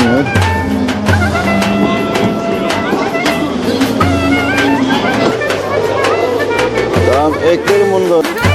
Bitmiyor. Tamam eklerim bunu da.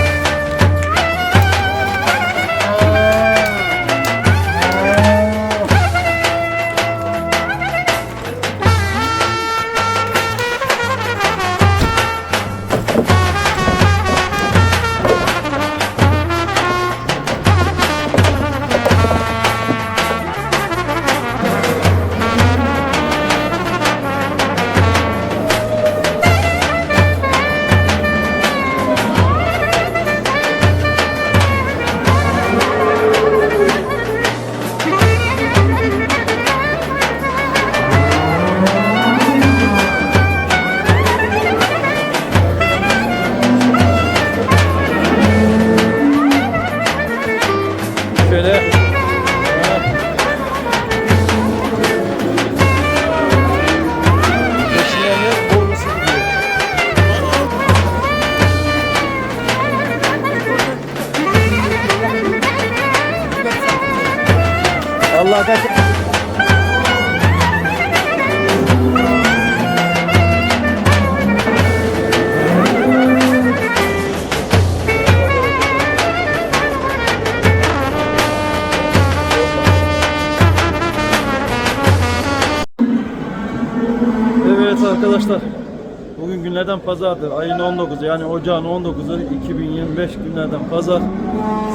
19'u yani ocağın 19'u 2025 günlerden pazar.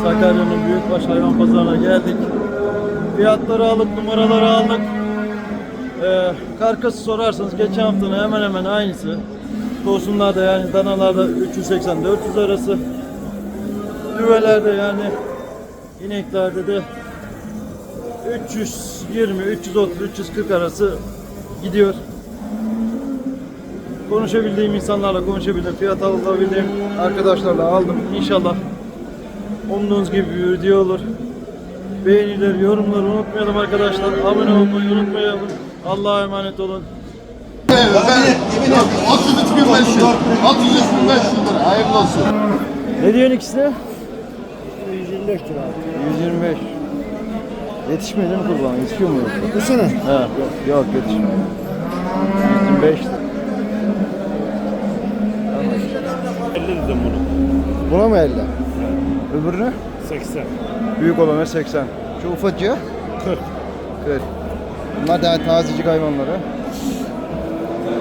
Sakarya'nın büyükbaş hayvan pazarına geldik. Fiyatları aldık, numaraları aldık. Ee, karkası sorarsanız geçen haftanın hemen hemen aynısı. Tosunlarda yani danalarda 380-400 arası. Düvelerde yani ineklerde de 320, 330, 340 arası gidiyor. Konuşabildiğim insanlarla konuşabildim, fiyat alabildiğim arkadaşlarla aldım. İnşallah umduğunuz gibi bir video olur. Beğenileri, yorumları unutmayalım arkadaşlar. Abone olmayı unutmayalım. Allah'a emanet olun. 33.500 lira. Hayırlı olsun. Ne diyorsun ikisine? 125 lira abi. 125. Yetişmiyor değil mi kurban? Yetişiyor mu? yoksa? Sene. He, yok, yok yetişmiyor. 125 lira. Dedim bunu. Buna mı 50? Öbürüne? 80. Büyük olana 80. Şu ufacığı? 40. 40. Bunlar daha tazecik hayvanları.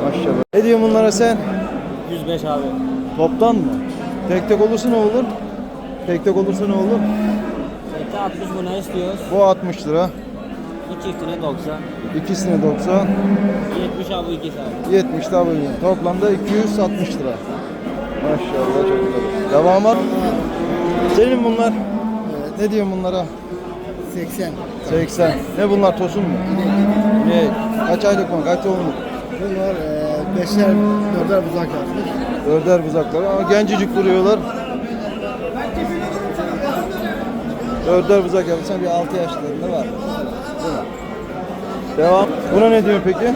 Maşallah. Ne diyorsun bunlara sen? 105 abi. Toptan mı? Tek tek olursa ne olur? Tek tek olursa ne olur? Tekte 60 buna istiyoruz. Bu 60 lira. Bir çiftine 90. İkisine 90. 70 abi ikisi abi. 70 daha bölüyorum. Toplamda 260 lira. Maşallah çok güzel. Devam var. Senin bunlar? Ne diyorsun bunlara? 80. 80. Ne bunlar tosun mu? Ne? Kaç aylık mı? Kaç doğumluk? Bunlar e, beşer, dörder buzak yapmış. Dörder buzaklar ama gencecik duruyorlar. Dörder buzak yapmışsan bir 6 yaşlarında var. Devam. Buna ne diyorsun peki?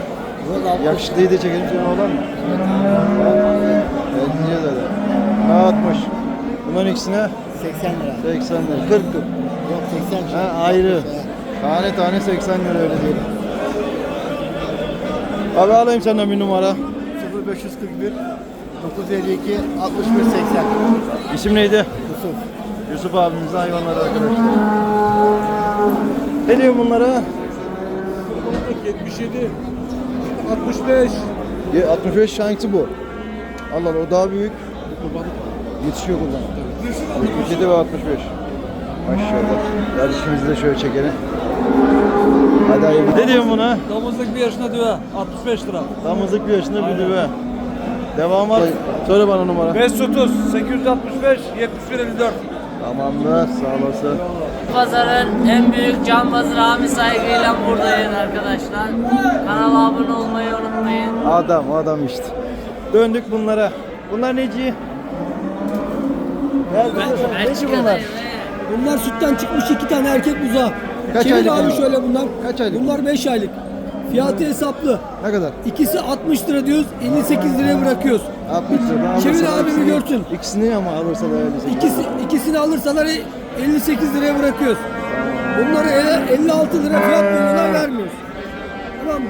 Yakışıklıyı da çekelim senin oğlan mı? Evet diyeceğiz hadi. Ne 60? Bunların ikisine 80 lira. 80 lira. 40 40. Yok 80 lira. Ha, ayrı. Tane tane 80 lira öyle diyelim. Abi alayım senden bir numara. 0541 952 61 80. İsim neydi? Yusuf. Yusuf abimizin hayvanları arkadaşlar. Ne diyor bunlara? 77 65 Ye- 65 hangisi bu? Allah Allah o daha büyük. Yetişiyor kullan. 77 ve 65. Maşallah. Kardeşimizi de şöyle çekelim. Hadi hayırlı. Ne diyorsun buna? Domuzluk bir yaşında düve. 65 lira. Damızlık bir yaşında bir düve. Devam var. Söyle bana numara. 530 865 71 54. Tamamdır. Sağ olasın. Pazarın en büyük cambazı Rami saygıyla buradayız arkadaşlar. Kanala abone olmayı unutmayın. Adam adam işte. Döndük bunlara. Bunlar neci? Nerede? Neci bunlar? Bunlar sütten çıkmış iki tane erkek buzağı. Kaç Çevir aylık abi bunlar? şöyle bunlar. Kaç aylık? Bunlar 5 aylık. Fiyatı hesaplı. Ne kadar? İkisi 60 lira diyoruz, 58 liraya bırakıyoruz. 60 lira. Çevir abi bir ikisini- görsün. İkisini ama alırsalar öyle. İkisi ikisini alırsalar 58 liraya bırakıyoruz. Bunları ele- 56 lira fiyat veriyorlar vermiyoruz. Tamam mı?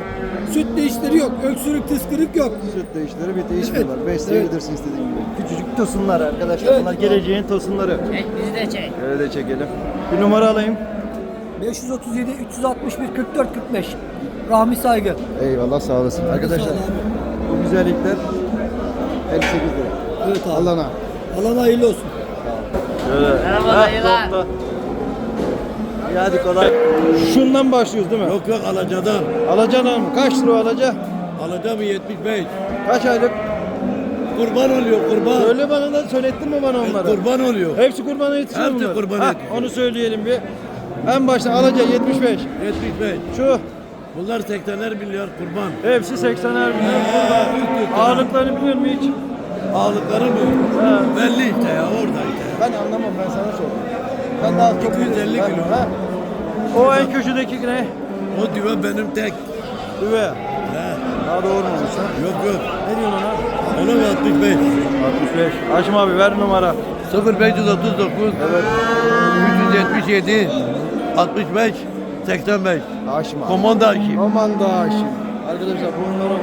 Süt değişleri yok. Öksürük tıskırık yok. Süt değişleri bir değişmiyorlar. Evet, Besleyebilirsin istediğin gibi. Küçücük tosunlar arkadaşlar. Evet. Bunlar geleceğin tosunları. Çek bizi de çek. Öyle de çekelim. Bir numara alayım. 537 361 44 45. Rahmi Saygı. Eyvallah sağ olasın. Arkadaşlar bu güzellikler 58 lira. Evet abi. Allah'ına. Alan hayırlı olsun. Merhaba Ha, dayılar. İyi hadi kolay. Şundan başlıyoruz değil mi? Yok yok alacadan. Alacaksın mı? Kaç lira o alaca? Alacağım 75. Kaç aylık? Kurban oluyor kurban. Söyle bana da söylettin mi bana onları? Kurban oluyor. Hepsi kurbana yetişiyor Hepsi bunlar. kurbana Ha, yetişiyor. Onu söyleyelim bir. En başta alaca 75. 75. Şu Bunlar 80'er milyar kurban. hepsi 80'er milyon kurban. Ağırlıklarını biliyor musun hiç? Ağlıkları mı? Ha. Belli işte ya orada işte. Ben anlamam ben sana sordum. Ben daha çok 250 Ben- kilo. Ha. O en köşedeki ne? O düve benim tek. Düve. He. Daha doğurmamış ha. Yok yok. Ne diyorsun ona? Ona mı 65? 65. Haşim abi ver numara. 0539 Evet. 377 65 85. Haşim abi. Komanda arşiv. Aman da Haşim. Arkadaşlar bunlara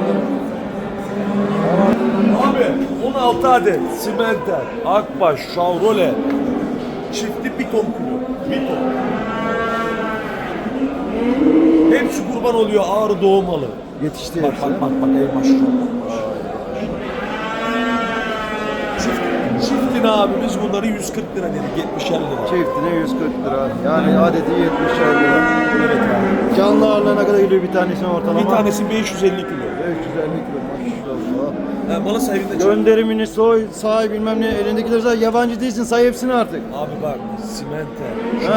Abi 16 adet simenter, akbaş, şavrole, çiftli bir ton kilo. Bir ton. Hepsi kurban oluyor ağrı doğum malı. Yetişti Bak hepsi. bak bak bak ey maşallah. Çift, çiftin abi biz bunları 140 lira dedik 70 lira. Çiftine 140 lira. Yani adeti 70 lira. Evet abi. Canlı ağırlığına kadar geliyor bir tanesinin ortalama. Bir tanesi 550 kilo. 550 kilo maşallah. Ha, malı sahibinde çok. Gönderimini soy, say bilmem ne elindekiler zaten yabancı değilsin say hepsini artık. Abi bak simenter,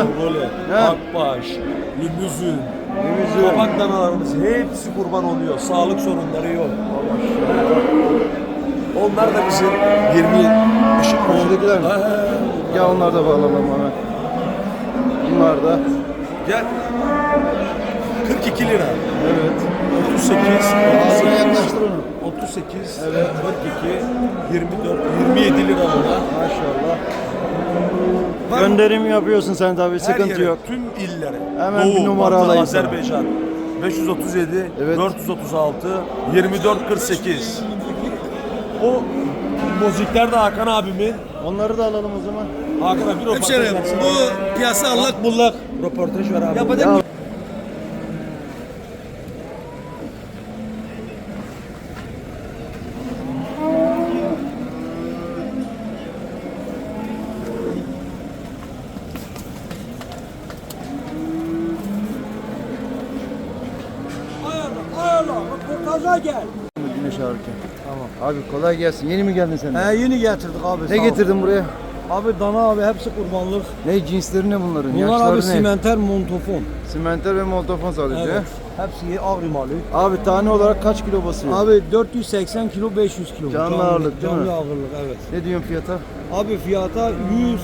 Ha. akbaş, limüzin, Limüzin. kabak danalarımız hepsi kurban oluyor. Sağlık sorunları yok. Onlar da bizim 20 ışık Şuradakiler mi? Ya onlar da bağlamam hemen. Bunlar da. Gel. 42 lira. Evet. 38, Ağzına 38, yaklaştır onu. 38, 42, 24, 27 lira bunlar. Maşallah. Gönderim yapıyorsun sen tabii Her sıkıntı yere, yok. Tüm illere. Hemen bir numara Batı, alayım sana. Azerbaycan. 537, Evet. 436, 24, 48. O mozikler de Hakan abimin. Onları da alalım o zaman. Hakan abi bir röportaj Hemşerim bu piyasa allak bullak. Röportaj ver abi. Yapacak Ya- Abi kolay gelsin. Yeni mi geldin sen? de? He yeni getirdik abi. Ne getirdin buraya? Abi dana abi hepsi kurbanlık. Ne cinsleri ne bunların? Bunlar Yaşları abi ne? simenter montofon. Simenter ve montofon sadece. Evet. Hepsi ağrı malı. Abi tane olarak kaç kilo basıyor? Abi 480 kilo 500 kilo. Canlı ağırlık değil canlı mi? ağırlık evet. Ne diyorsun fiyata? Abi fiyata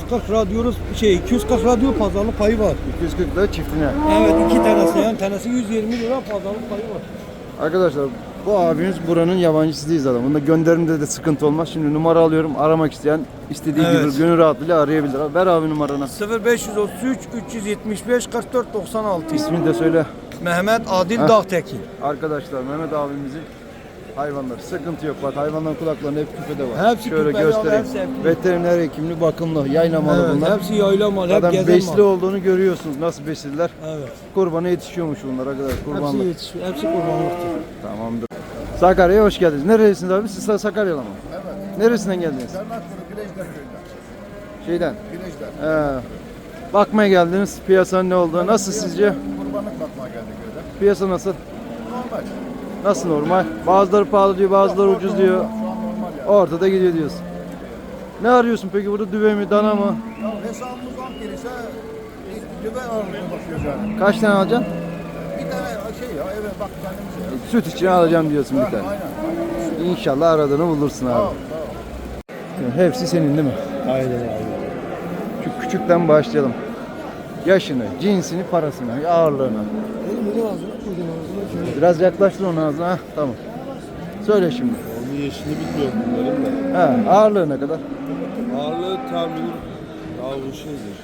140 radyouz şey 240 radyo pazarlık payı var. 240 lira çiftine. Evet iki tanesi yani tanesi 120 lira pazarlık payı var. Arkadaşlar bu abimiz buranın yabancısı değil zaten. Bunda gönderimde de sıkıntı olmaz. Şimdi numara alıyorum. Aramak isteyen istediği Evet. gibi gönül rahatlığıyla arayabilir. Ver abi numaranı. 0533 375 44 96. İsmini de söyle. Mehmet Adil Heh. Dağtekin. Arkadaşlar Mehmet abimizin hayvanları sıkıntı yok. Bak hayvanların kulaklarında hep küpede var. Hepsi Şöyle abi, göstereyim. hepsi hepsi. Veteriner hekimli bakımlı yaylamalı Evet, bunlar. hepsi yayla mal, hep Zaten gezen besli mal. olduğunu görüyorsunuz. Nasıl besliler? Evet. Kurbana yetişiyormuş bunlar arkadaşlar. Hepsi Kurbanlık. yetişiyor. Hepsi kurbanlıktır. Tamamdır. Sakarya'ya hoş geldiniz. Nerelisiniz abi? Siz Sakaryalı mı? Evet. Neresinden geldiniz? Şeyden. Ee, bakmaya geldiniz. Piyasanın ne olduğu. Nasıl sizce? Kurbanlık bakmaya geldik öyle. Piyasa nasıl? Normal. Nasıl normal? Bazıları pahalı diyor, bazıları ucuz diyor. Şu an normal yani. Ortada gidiyor diyorsun. Ne arıyorsun peki burada? Düve mi, dana mı? Ya hesabımız an gelirse düve ağırlığına bakıyoruz yani. Kaç tane alacaksın? Şey ya eve bak kendimize ya. Süt için alacağım diyorsun bir Ha, tane. Aynen. aynen. İnşallah aradığını bulursun abi. Sağ ol. Hepsi senin değil mi? Aynen abi. Şu küçükten başlayalım. Yaşını, cinsini, parasını, ağırlığını. Biraz yaklaştır onu ağzına. Hah, tamam. Söyle şimdi. Onun yaşını bilmiyorum bunların da. Ha, ağırlığı ne kadar? Ağırlığı tahminim daha bu şeydir.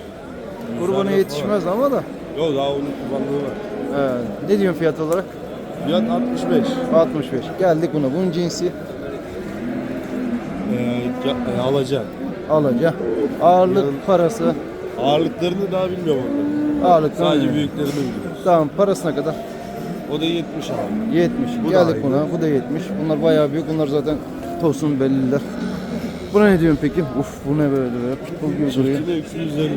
Kurbana yetişmez ama da. Yok daha onun kullandığı var. Ee, ne diyorsun fiyat olarak? Fiyat 65. 65. Geldik buna. Bunun cinsi Ee, alacak. alacak. Ağırlık parası. Ağırlıklarını daha bilmiyorum onları. Ağırlık Sadece büyüklerini biliyorum. Tamam parasına kadar. O da 70 abi. 70. Bu da Geldik aynı. buna. Bu da 70. Bunlar bayağı büyük. Bunlar zaten tosun belliler. Buna ne diyorsun peki? Uf bu ne böyle böyle? Pitbull gibi duruyor. Çiftine 250.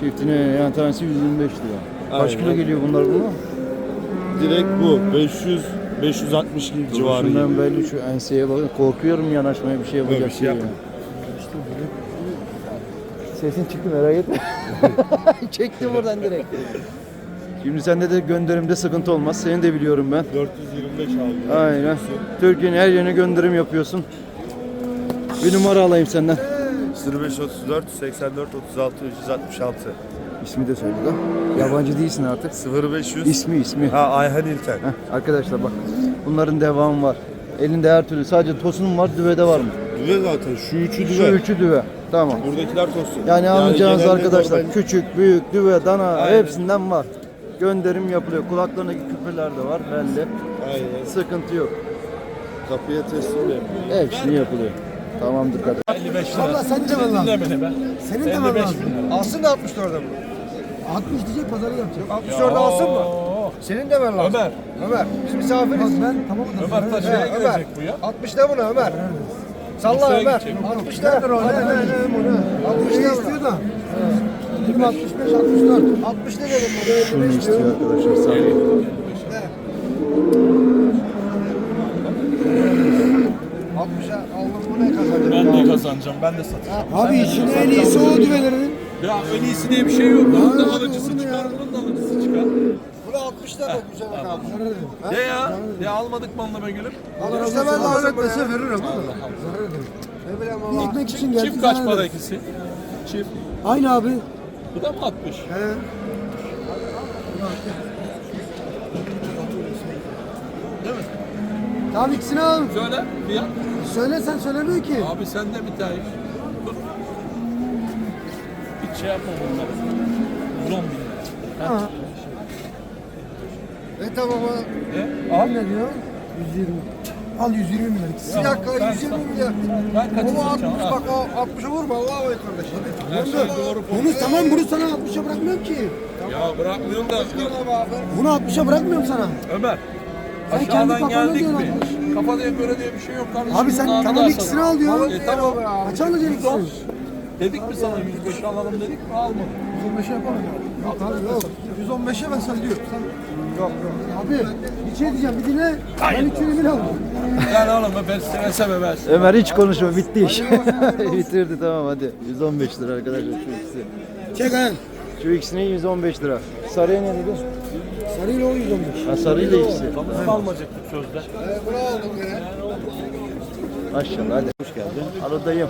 Çiftine yani tanesi 125 lira. Kaç kilo geliyor bunlar buna? Direkt bu. 500 560 gibi civarı Şundan belli şu enseye bakın. Korkuyorum yanaşmaya bir şey yapacak bir şey diye. yapma. Sesin çıktı merak etme. Çektim buradan direkt. Şimdi sende de gönderimde sıkıntı olmaz. Seni de biliyorum ben. 425 abi. Aynen. Türkiye'nin her yerine gönderim yapıyorsun. Bir numara alayım senden. 0534 84 36 366. İsmi de söyle lan. Yabancı değilsin artık. 0500. İsmi ismi. Ha Ayhan İlten. Heh, arkadaşlar bak. Bunların devamı var. Elinde her türlü. Sadece tosunun var, düvede var mı? Düve zaten. Şu üçü Şu düve. üçü düve. Tamam. Buradakiler tosun. Yani anlayacağınız arkadaşlar normal- küçük, büyük, düve, dana Aynen. hepsinden var. Gönderim yapılıyor. Kulaklarındaki küpeler de var belli. Aynen. Sıkıntı yok. Kapıya teslim de yapıyor. Hepsini yapılıyor. Tamamdır kardeşim. 55 lira. Abla sen de ver lan. Senin de ver 55 lazım. bin lira. Alsın da 64'e bu. 60 diyecek pazarı yapacak. 64'e alsın mı? Senin de ver lazım. Ömer. Ömer. Biz misafiriz. Ben tamam da. Ömer taş şeye Ömer. girecek bu ya. 60 de buna Ömer. Salla Bursa'ya Ömer. gidecek. 60 de. Ne ne ne bunu? 60 Ne de istiyor da? 20 65 64. 60 de dedim. Şunu istiyor arkadaşlar. Sağ olun. 60'a aldım bu ne kazanacak? Ben de kazanacağım. Ben de satacağım. Abi işin en iyisi o düvelerinin. Ya en iyisi diye bir şey yok. Bunun da alıcısı çıkar. Bunun da alıcısı çıkar. Bu da 60 da güzel kaldı. De ya. De almadık mı anlamaya gelip? 60 da ben lazım dese veririm. Ne bileyim Bir ama. ekmek için geldi. Çift kaç para ikisi? Çift. Aynı abi. Bu da mı 60? Tamam ikisini al. Söyle fiyat. Söyle sen söylemiyor ki. Abi sen de bir tane. Şey yapma bunlar. 110 bin lira. Ha. E tamam ha. Ne? Al ne diyor? 120. Al 120 milyar ikisi. Bir dakika 120 milyar. Ben kaçı Baba 60 satacağım? Ha. bak o 60'a vurma Allah'a emanet kardeşim. Her şey doğru. Bunu tamam bunu sana 60'a bırakmıyorum ki. Ya bırakmıyorum da. Bunu 60'a bırakmıyorum sana. Ömer. Sen kendi Aşağıdan kafana geldik mi? 60. Kafaya göre diye bir şey yok kardeşim. Abi sen Bunun tamam ikisini al diyor. E tamam. Kaç alacaksın ikisini? Dedik mi sana 105 alalım dedik mi almadık. 115'e yapalım. Yok abi yok. 115'e ben sen diyor. Sen... Yok yok. Abi bir şey diyeceğim bir dinle. Ben 220 aldım. Yani oğlum ben sene sebebe Ömer hiç konuşma bitti iş. Bitirdi tamam hadi. 115 lira arkadaşlar şu ikisi. Çek ayağın. Şu ikisine 115 lira. Sarıya ne dedi? Sarıyla o 115. Ha sarıyla ikisi. Kapısı kalmayacaktık sözde. Maşallah hadi. Hoş geldin. Aradayım.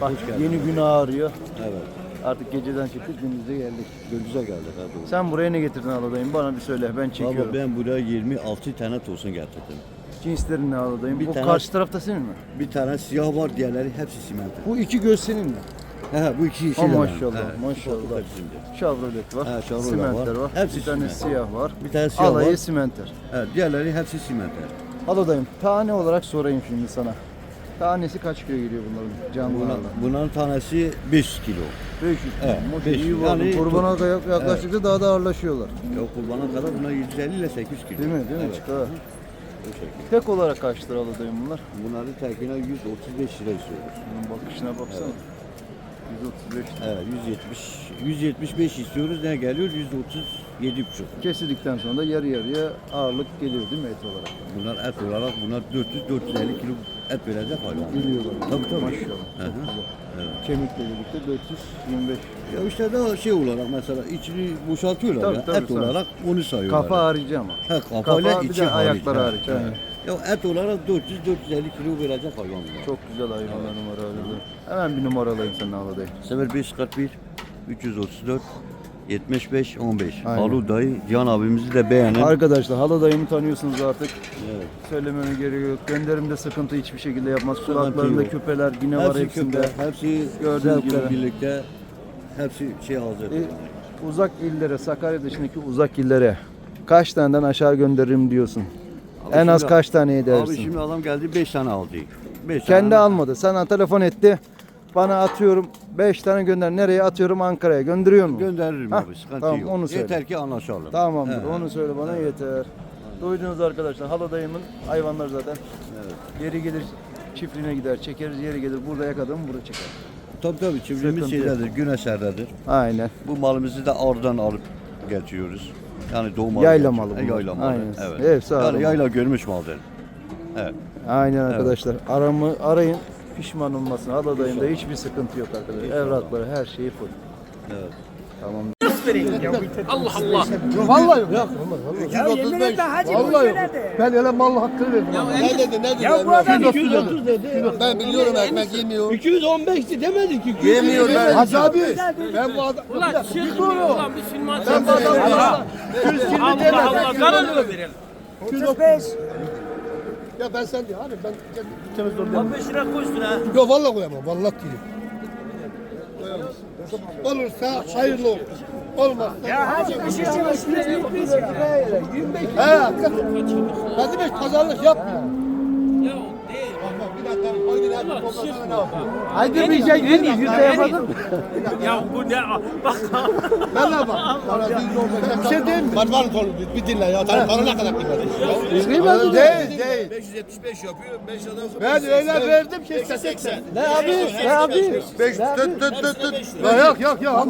Bak yeni gün ağrıyor. Evet. Artık geceden çıktık gündüze geldik. Gündüze geldik abi. Sen buraya ne getirdin aladayım? Bana bir söyle ben çekiyorum. Baba ben buraya 26 tane tosun getirdim. Cinslerin ne aladayım? Bir Bu tane- karşı tarafta senin mi? Bir tane siyah var, diğerleri hepsi simento. Bu iki göz senin mi? He he bu iki Ha, de ben. maşallah, He, maşallah. bu da bizimdir. Chevrolet var, Ha, Chevrolet simenter var, var. Hepsi bir tane simenter. siyah var, Bir tane siyah alayı var. simenter. Evet, diğerleri hepsi simento. Aladayım. Tane olarak sorayım şimdi sana. Tanesi kaç kilo geliyor bunların Buna, canlılarla? bunların tanesi 5 kilo. 500 Evet, Maşallah, 500. iyi Yani yani, Kurbana çok- yak- yaklaştıkça daha da ağırlaşıyorlar. Ya kurbana kadar bunlar 150 ile 800 kilo. Değil mi? Değil mi? Evet. Çıkar. Tek olarak kaç lira aladayım bunlar? Bunları tekine 135 lira istiyoruz. Bunun bakışına baksana. 135 lira. Evet, 170 175 istiyoruz. Ne geliyor? 137 buçuk. Kesildikten sonra da yarı yarıya ağırlık geliyor değil mi et olarak? Bunlar et olarak bunlar 400 450 kilo et verecek hayvan. Geliyorlar. Tabii tabii. Maşallah. Hı Çok hı. güzel. Evet. Kemikle birlikte 425. Ya işte daha şey olarak mesela içini boşaltıyorlar Tabii, ya. tabii, et tabii. olarak onu sayıyorlar. Kafa harici ama. He, kafayla Kafa bir içi de hariç. ayaklar He, hariç. he. aynen. Ya et olarak 400 450 kilo verecek hayvan bunlar. Çok güzel hayvanlar numara alıyor. Hemen bir numara alayım senin aladayım. 0541 334 75 15. Aynen. Halu dayı Can abimizi de beğenin. Arkadaşlar haladayımı tanıyorsunuz artık. Evet. Söylememe gerek yok. Gönderimde sıkıntı hiçbir şekilde yapmaz. Kulaklarında küpeler yine var Hepsi hepsinde. köpek, hepsi Gördüğünüz gibi. birlikte hepsi şey hazır. E, uzak illere, Sakarya dışındaki uzak illere kaç taneden aşağı gönderirim diyorsun? en az kaç tane edersin? Abi şimdi adam geldi 5 tane aldı. 5 Kendi almadı. Sana telefon etti. Bana atıyorum 5 tane gönder. Nereye atıyorum? Ankara'ya. Gönderiyor mu? Gönderirim Hah, abi sıkıntı tamam, yok. onu söyle. Yeter ki anlaşalım. Tamamdır. He. Onu söyle bana yeter. Duydunuz arkadaşlar. Hala dayımın hayvanlar zaten. Yeri gelir çiftliğine gider, çekeriz. Yeri gelir burada yakadım, burada çeker. Tabii tabii çiftliğimiz şeydedir, güneşlerdedir. Aynen. Bu malımızı da oradan alıp getiriyoruz. Yani doğum malı. Yayla malı E. Yayla malı. Aynen. Evet. Evet, sağ yani yayla görmüş maldır. Evet. Aynen arkadaşlar. Aramı arayın. Pişman olmasın. Hala dayımda hiçbir sıkıntı yok arkadaşlar. Evrakları her şeyi full. Evet. Tamam. Allah Allah. Vallahi yok. Yok. 235. Vallahi yok. Ben öyle mal hakkını verdim. Ne dedi ne dedi? Ya bu adam 230 dedi. Ben biliyorum ekmek yemiyor. 215'ti demedin ki. Yemiyor ben. Hacı abi. Ben bu adam. Ulan çık ulan Müslüman. Ben bu adamla. Allah Allah zarar mı verelim? 235. Ya ben sen diyor abi ben temiz zorlayamam. 15 lira koysun ha. Yok vallahi koyamam. Vallahi değilim. Olursa hayırlı olur. Olmazsa. Ya hacı bir şey çıkmış. He hakikaten. Ben demek pazarlık yapmıyor. Ya değil. Haydi bir şey değil. Yüzde yapalım. Ya bu ne? Bak. De bak. Bir şey değil mi? Var var konu bir dinle ya. Tanrı para ne kadar kıymetli? Kıymetli değil. Değil. 575 yapıyor. 5 adam Ben öyle verdim ki 80. Ne abi? Ne abi? 5 tut tut tut tut. Yok yok yok.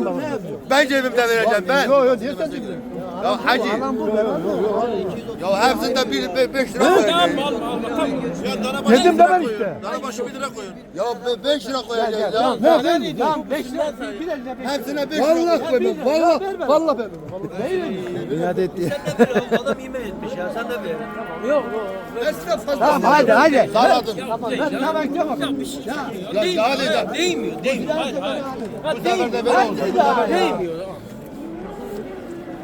Ben cebimden vereceğim ben. Yok yok niye sen diyorsun? Ya hacı. Ya hepsinde bir 5 lira koyacağım. Alma alma tamam. Ya dana başı Dedim bir de lira ben koyun. işte. Dana başı 1 lira koyun. Ya 5 lira koyacağız ya. Ne ben? Tamam 5 lira. Hepsine 5 lira. Vallahi koymam. Vallahi. Vallahi ben. İnat etti. Adam yemin etmiş ya sen de ver. Yok yok. Tamam hadi hadi. Zaradım. Tamam tamam. Ya ya dedi. Değmiyor değmiyor. Hadi hadi. Ha, Bu sefer de ben olsun. Değmiyor.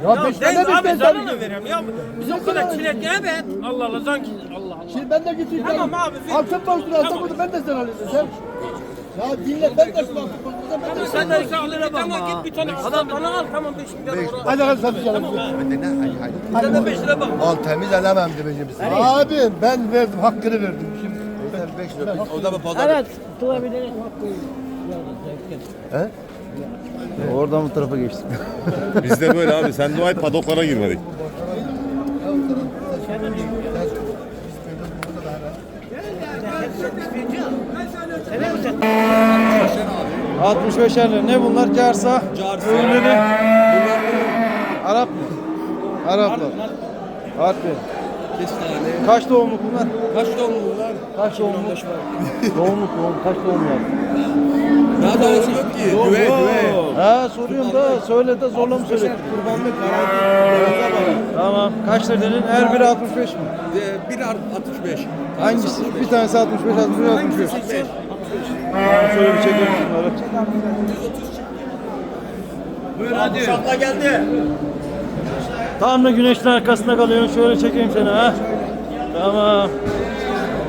Ya Ya 5 değil lira abi ben zararla veriyorum ya. Biz o kadar çilek evet. Allah Allah sanki Allah Allah. Şimdi ben de gideyim. Tamam abi. Altın borçlu alsam bunu ben de zarar edeceğim. Sen. Ya dinle ben de ben de Sen de işte al bir tane git bir tane adam bana al tamam 5 milyar oraya. Hadi hadi satacağım. Sen de 5 lira bak. Al temiz alamam demeyeceğim size. Abi ben verdim hakkını verdim. Şimdi 5 lira. O da pazar. Evet, tutabiliriz. Oradan bu tarafa geçtik. Biz de böyle abi. Sen dua et padoklara girmedik. Abi. 65 lira. Ne bunlar? Carsa. Carsa. Öğleri. Arap mı? Araplar. Harbi. Kaç doğumluk bunlar? Kaç doğumlu bunlar? Kaç doğumluk? doğumluk doğum. Kaç doğumluk? Daha da yok ki. Güve güve. Ha soruyorum da söyle de zorla mı söyle? Kurbanlık Tamam. Kaç lira dedin? Her biri 65 mi? Bir 65. Hangisi? Bir tanesi 65, 65, 65. Tamam, şöyle bir çekelim şunları. Buyur hadi. Şapla geldi. Tam da güneşin arkasında kalıyorsun. Şöyle çekeyim seni ha. Tamam.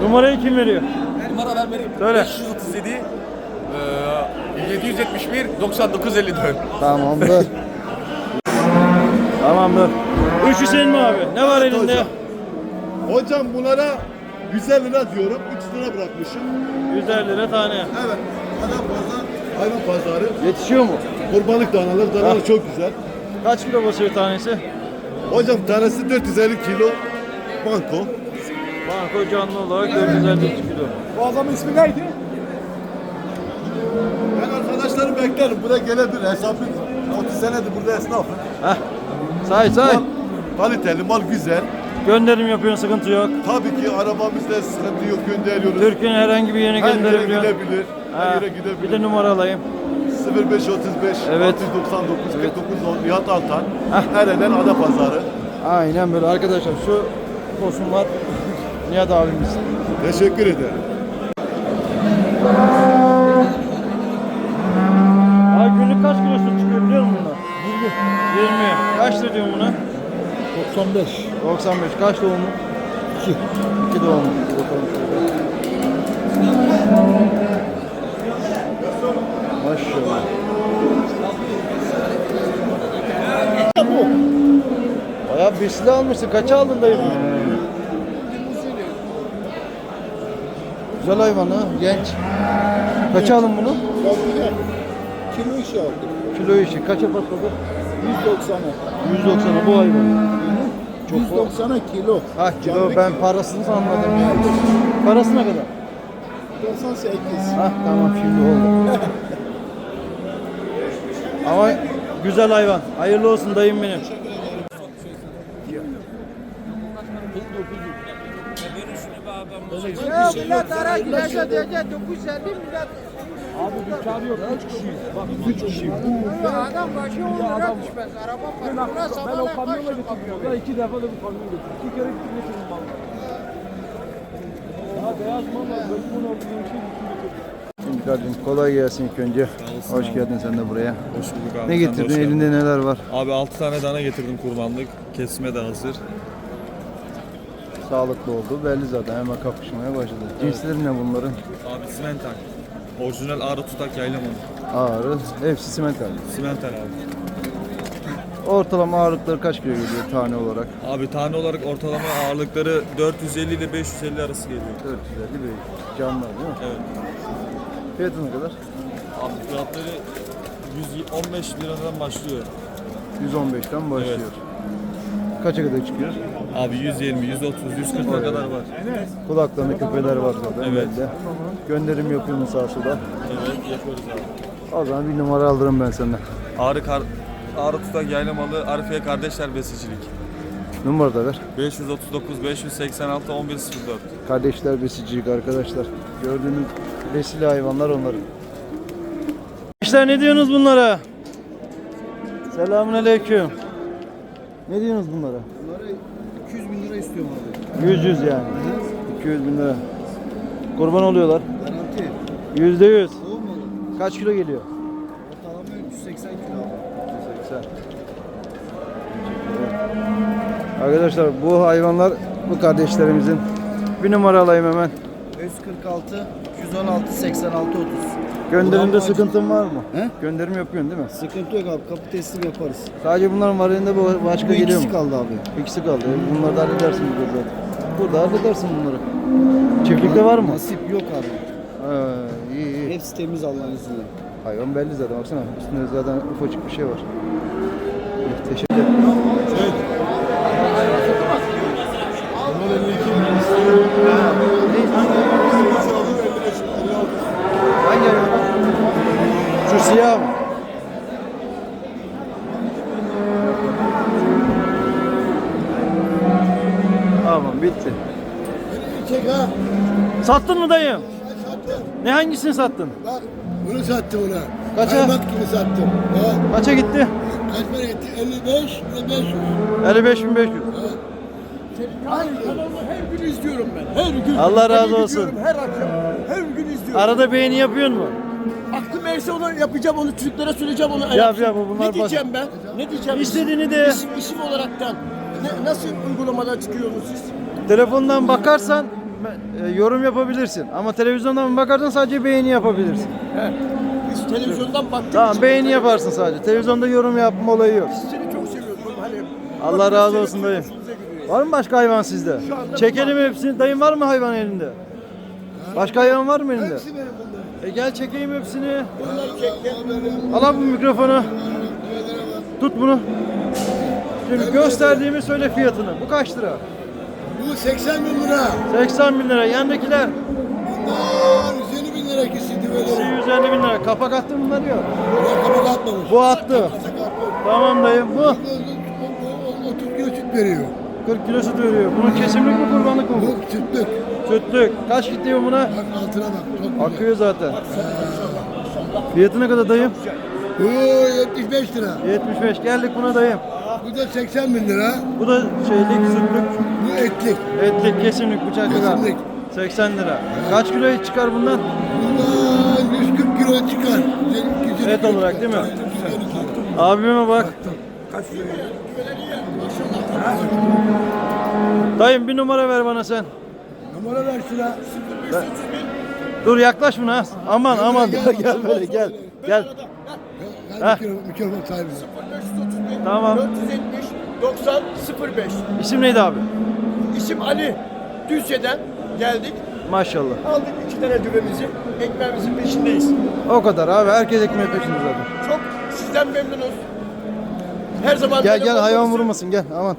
Numarayı kim veriyor? Numara ben vereyim. Söyle. 537 eee, 771 9954. Tamamdır. Tamamdır. Üçü senin mi abi? Ne var elinde? Hocam bunlara 150 lira diyorum. 3 lira bırakmışım. 150 lira tane. Evet. Adam pazar, hayvan pazarı. Yetişiyor mu? Kurbanlık danalar. Danalar çok güzel. Kaç kilo basıyor tanesi? Hocam tanesi 450 kilo. Banko. Banko canlı olarak 450 kilo. Bu adamın ismi neydi? Arkadaşları beklerim. Buraya gelebilir. Hesabım 30 senedir burada esnafım. Heh. Say say. Mal kaliteli, mal güzel. Gönderim yapıyorsun sıkıntı yok. Tabii ki arabamızda sıkıntı yok gönderiyoruz. Türkiye'nin herhangi bir yerine Her yere gönderebiliyorsun. gidebilir. Her Ha, yere Bir gidebilir. de numara alayım. 0535 Evet. 699 49 10 Nihat Altan. Nereden Adapazarı. Aynen böyle arkadaşlar şu kosum var. Nihat abimiz. Teşekkür ederim. Ay günlük kaç kilo süt çıkıyor biliyor musun bunlar? 20. 20. Kaç lira diyorsun buna? 95. 95. Kaç doğumlu? 2. 2 doğumlu. Bakalım. Maşallah. besili almışsın. Kaça aldın dayı? Güzel hayvan ha, genç. Kaça aldın bunu? Kilo işi aldık. Kilo işi. Kaça patladı? 190'a. 190'a bu hayvan. 190'a kilo. Ha kilo ben parasını anladım. Parası ne kadar? 98. Ha tamam şimdi oldu. Ama güzel hayvan. Hayırlı olsun dayım benim. Ya millet ara güneşe diyecek 950 millet. Ya adam başı 10 lira düşmez. Araba parkına sabahlar kaç yapıyor. iki defa da bu kamyon getirdim. İki kere gittim getirdim bana. Ya beyaz mal var. Böyle bunu orada Şimdi kardeşim kolay gelsin ilk önce. Hoş geldin sen de buraya. Hoş bulduk abi. Ne sen de hoş getirdin? geldin. Elinde neler var? Abi 6 tane dana getirdim kurbanlık. Kesime de hazır. Sağlıklı oldu. Belli zaten. Hemen kapışmaya başladı. Cinsleri ne bunların? Abi simental. Orijinal ağrı tutak yaylamalı. Ağrı. Hepsi simental. Simental abi. Ortalama ağırlıkları kaç kilo geliyor tane olarak? Abi tane olarak ortalama ağırlıkları 450 ile 550 arası geliyor. 450 büyük. Canlar değil mi? Evet. Fiyatı ne kadar? Abi fiyatları 115 liradan başlıyor. 115'ten başlıyor. Kaça kadar çıkıyor? Abi 120, 130, 140'a kadar var. Kulaklarında küpeler var zaten. Evet. belli. Gönderim yapıyor mu sağa sola? Evet yapıyoruz abi. O zaman bir numara alırım ben senden. Ağrı, kar, ağrı tutak yaylamalı Arifiye Kardeşler Besicilik. Numara da ver. 539 586 1104. Kardeşler besicilik arkadaşlar. Gördüğünüz besili hayvanlar onların. İşler ne diyorsunuz bunlara? Selamun aleyküm. Ne diyorsunuz bunlara? Bunları 200 bin lira istiyorum abi. 100 100 yani. 200 bin lira. Kurban oluyorlar. Garanti. Yüzde yüz. Doğum malı. Kaç kilo geliyor? Ortalama 380 kilo abi. 80. Arkadaşlar bu hayvanlar bu kardeşlerimizin. Bir numara alayım hemen. 546 216 86 30. Gönderimde Ulan sıkıntın var mı? He? Gönderim yapıyorsun değil mi? Sıkıntı yok abi. Kapı teslim yaparız. Sadece bunların var elinde bu başka Bu geliyor ikisi mu? kaldı abi. İkisi kaldı. E, Bunları da halledersin burada zaten. Burada halledersin bunları. Çiftlikte var mı? Nasip yok abi. Ha, iyi iyi. Hepsi temiz Allah'ın izniyle. Hayvan belli zaten baksana. Üstünde zaten ufacık bir şey var. İyi, Teşekkür ederim. Hangi hayvan? Şu siyah mı? Tamam bitti. Çek ha. Sattın mı? Sattım. Ne hangisini sattın? Bak bunu sattım ona. Kaça? Kaymak gibi sattım. Ha. Kaça gitti? Kaç para gitti? 55 ve 500. 55.500. Her gün izliyorum ben. Her gün. Allah razı olsun. Her akşam. Her gün izliyorum. Arada beğeni yapıyor mu? Erse onu yapacağım onu çocuklara söyleyeceğim onu. Yap, yap, bunlar Ne diyeceğim ben? Ne diyeceğim? İstediğini de. İsim, isim olaraktan. Ne, nasıl uygulamadan çıkıyorsunuz siz? Telefondan bakarsan e, yorum yapabilirsin. Ama televizyondan bakarsan sadece beğeni yapabilirsin. Biz televizyondan baktık. Tamam beğeni yaparsın sadece. Televizyonda yorum yapma olayı yok. Seni çok seviyorum. oğlum, Hani Allah razı olsun dayım. Var mı başka hayvan sizde? Çekelim hepsini. Dayım var mı hayvan elinde? Başka hayvan var mı elinde? Hepsi benim bunlar. E gel çekeyim hepsini. Bunları çektim. Al abi bu mikrofonu. Tut bunu. Şimdi gösterdiğimi söyle fiyatını. Bu kaç lira? Bu 80 bin lira. 80 bin lira. Yandakiler Bunlar 150 bin lira ikisi düveleri. 150 bin lira. Kapak attı bunlar yok. Bunlar kabak atmamış. Bu attı. Tamam dayım bu. Bu 30 kilo süt veriyor. 40 kilo süt veriyor. Bunun kesimlik mi kurbanlık mı? Bu sütlük. Sütlük. Kaç gidiyor buna? Bak altına bak. Çok güzel. Akıyor zaten. Fiyatı ne kadar dayım? Bu 75 lira. 75. Geldik buna dayım. Bu da 80 bin lira. Bu da şeylik, sütlük, Bu etlik. etlik, kesimlik, bıçak. Kesimlik. 80 lira. Kaç kilo çıkar bundan? Bundan 140 kilo çıkar. Et olarak değil mi? Çıkar. Abime bak. Dayım bir numara ver bana sen. Numara ver şuna. Dur yaklaş buna. Aman aman gel, gel, gel, gel böyle gel. Gel. Gel Heh. mikrofon, sahibi. Tamam. 470 90 05. İsim neydi abi? İsim Ali. Düzce'den geldik. Maşallah. Aldık iki tane düvemizi. Ekmeğimizin peşindeyiz. O kadar abi. Herkes ekmeği peşinde zaten. Çok sizden memnunuz. Her zaman Gel gel hayvan vurmasın gel aman.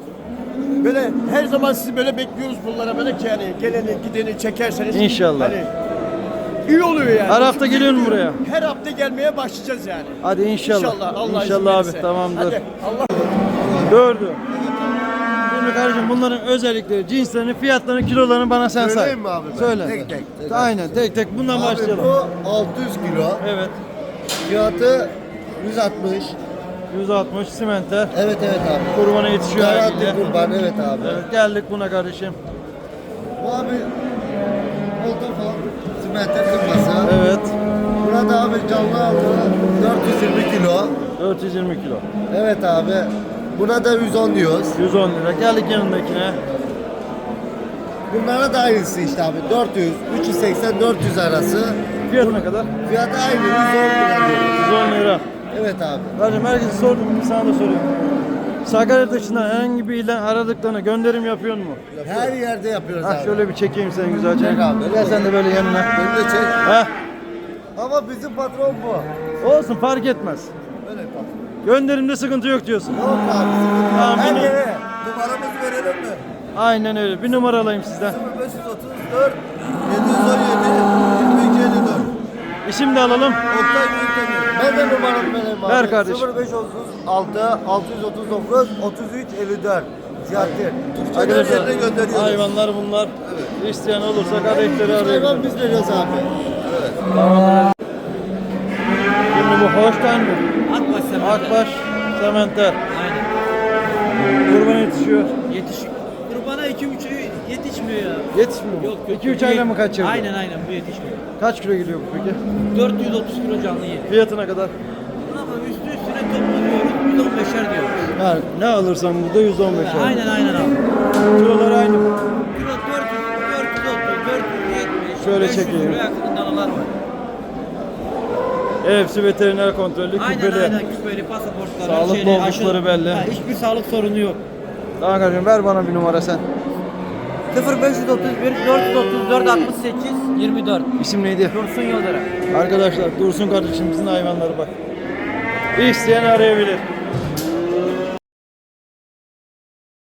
Böyle her zaman sizi böyle bekliyoruz bunlara böyle ki yani geleni gideni çekerseniz. İnşallah. Hani iyi oluyor yani. Her hafta geliyorsun buraya. Her hafta gelmeye başlayacağız yani. Hadi inşallah. İnşallah Allah İnşallah abi tamamdır. Hadi Allah Dördü. Şimdi kardeşim bunların özellikleri, cinslerini, fiyatlarını, kilolarını bana sen say. Söyleyeyim mi abi ben? Söyle. Tek tek, tek. Aynen tek tek bundan Abi başlayalım. bu 600 kilo. Evet. Fiyatı 160. 160 simenter. Evet evet abi. Kurbana yetişiyor her Garanti gide. kurban evet abi. Evet, geldik buna kardeşim. Bu abi olta falan simenter kırması. Evet. Burada abi canlı aldı 420 kilo. 420 kilo. Evet abi. Buna da 110 diyoruz. 110 lira. Geldik yanındakine. Bunlara da aynısı işte abi. 400, 380, 400 arası. Fiyat ne kadar? Fiyatı aynı 110 lira diyoruz. 110 lira. Evet abi. Kardeşim herkese sordum, sana da soruyorum. Sakarya dışında herhangi bir ilden aradıklarına gönderim yapıyor mu? Her yerde yapıyoruz Ha abi. şöyle bir çekeyim seni güzelce. Çek abi. Gel sen de böyle yanına. Beni de çek. Heh. Ama bizim patron bu. Olsun fark etmez. Böyle patron. Gönderimde sıkıntı yok diyorsun. Yok abi. sıkıntı yok. Tamam, Her bunu- yere. Numaramızı verelim mi? Aynen öyle. Bir numara alayım sizden. 0534 717 22 54. İsim de alalım. Oktay Büyükdemir. Ben de numaramı vereyim abi. Ver kardeşim. 0536 639 33 54. Ziyarettir. Arkadaşlar yerine gönderiyoruz. hayvanlar bunlar. İsteyen olursa kardeşleri Biz hayvan biz veriyoruz abi. Şimdi bu Holstein mi? Akbaş sementer. Akbaş, Sementer. Aynen. Kurban yetişiyor. Yetişik. Kurbana 2-3 yetişmiyor ya. Yetişmiyor. Yok yok. 2-3 ayla mı kaçırdı? Aynen aynen bu yetişmiyor. Kaç kilo geliyor bu peki? 430 kilo canlı yedi. Fiyatına kadar? Ama üstü üstüne topluyoruz 115'er diyoruz. Yani ne alırsan burada 115 lira. Aynen aynen abi. Kilolar aynı. Kilo 400, 430, 470, Şöyle 500 çekeyim. kilo yakın danalar var. Hepsi veteriner kontrollü, Aynen küpeli. aynen küpeli pasaportları. Sağlıklı oldukları belli. Ha, hiçbir sağlık sorunu yok. Tamam kardeşim ver bana bir numara sen. 0531 434 68 24. İsim neydi? Dursun Yıldırım. Arkadaşlar Dursun kardeşimizin hayvanları bak. İsteyen arayabilir.